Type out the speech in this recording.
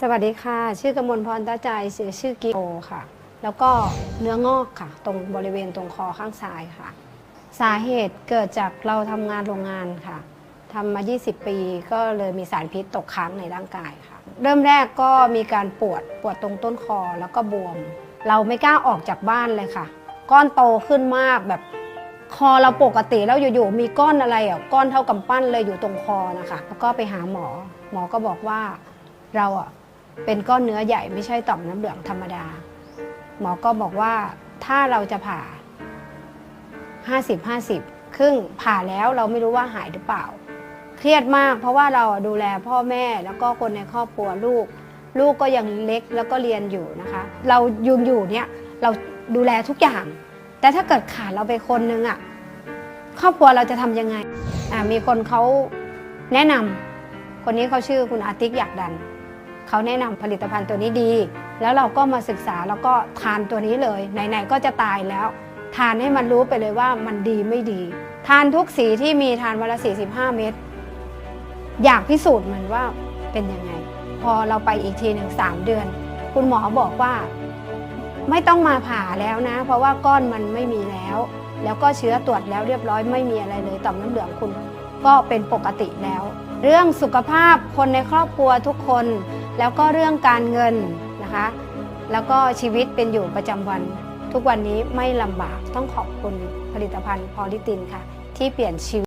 สวัสดีค่ะ ชื่อกมลพรตาใจเสียชื่อกิโอค่ะ แล้วก็เนื้องอกค่ะ ตรงบริเวณตรงคอข้างซ้ายค่ะ สาเหตุเกิดจากเราทำงานโรงงานค่ะทำมา 20 ปีก็เลยมีสารพิษตกค้างในร่างกายค่ะ เริ่มแรกก็มีการปวดปวดตรงต้นคอแล้วก็บวม เราไม่กล้าออกจากบ้านเลยค่ะ ก้อนโตขึ้นมากแบบคอเราปกติแล้วอยู่ๆมีก้อนอะไรอะก้อนเท่ากำปั้นเลยอยู่ตรงคอนะคะ แล้วก็ไปหาหมอ หมอก็บอกว่าเราอะ เป็นก้อนเนื้อใหญ่ไม่ใช่ต่อมน้ำเหลืองธรรมดา หมอก็บอกว่าถ้าเราจะผ่า 50 50 ครึ่งผ่าแล้วเราไม่รู้ว่าหายหรือเปล่า เครียดมากเพราะว่าเราดูแลพ่อแม่แล้วก็คนในครอบครัวลูก ลูกก็ยังเล็กแล้วก็เรียนอยู่นะคะ เรายุงอยู่เนี่ยเราดูแลทุกอย่าง แต่ถ้าเกิดขาดเราไปคนนึงอะ่ะครอบครัวเราจะทำยังไงมีคนเขาแนะนำคนนี้เขาชื่อคุณอาติกอยากดัน เขาแนะนำผลิตภัณฑ์ตัวนี้ดี แล้วเราก็มาศึกษาแล้วก็ทานตัวนี้เลยไหนๆก็จะตายแล้ว ทานให้มันรู้ไปเลยว่ามันดีไม่ดี ทานทุกสีที่มีทานวันละ45 เม็ดอยากพิสูจน์มันว่าเป็นยังไง พอเราไปอีกทีหนึ่งสามเดือน คุณหมอบอกว่า ไม่ต้องมาผ่าแล้วนะ เพราะว่าก้อนมันไม่มีแล้ว แล้วก็เชื้อตรวจแล้วเรียบร้อยไม่มีอะไรเลยต่อมน้ำเหลืองคุณก็เป็นปกติแล้ว เรื่องสุขภาพคนในครอบครัวทุกคน แล้วก็เรื่องการเงินนะคะ แล้วก็ชีวิตเป็นอยู่ประจำวัน ทุกวันนี้ไม่ลำบากต้องขอบคุณผลิตภัณฑ์พอลิตินค่ะ ที่เปลี่ยนชีวิต